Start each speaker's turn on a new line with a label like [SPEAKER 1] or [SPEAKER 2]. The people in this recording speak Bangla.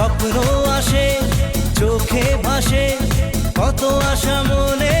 [SPEAKER 1] স্বপ্ন আসে চোখে ভাসে কত আশা মনে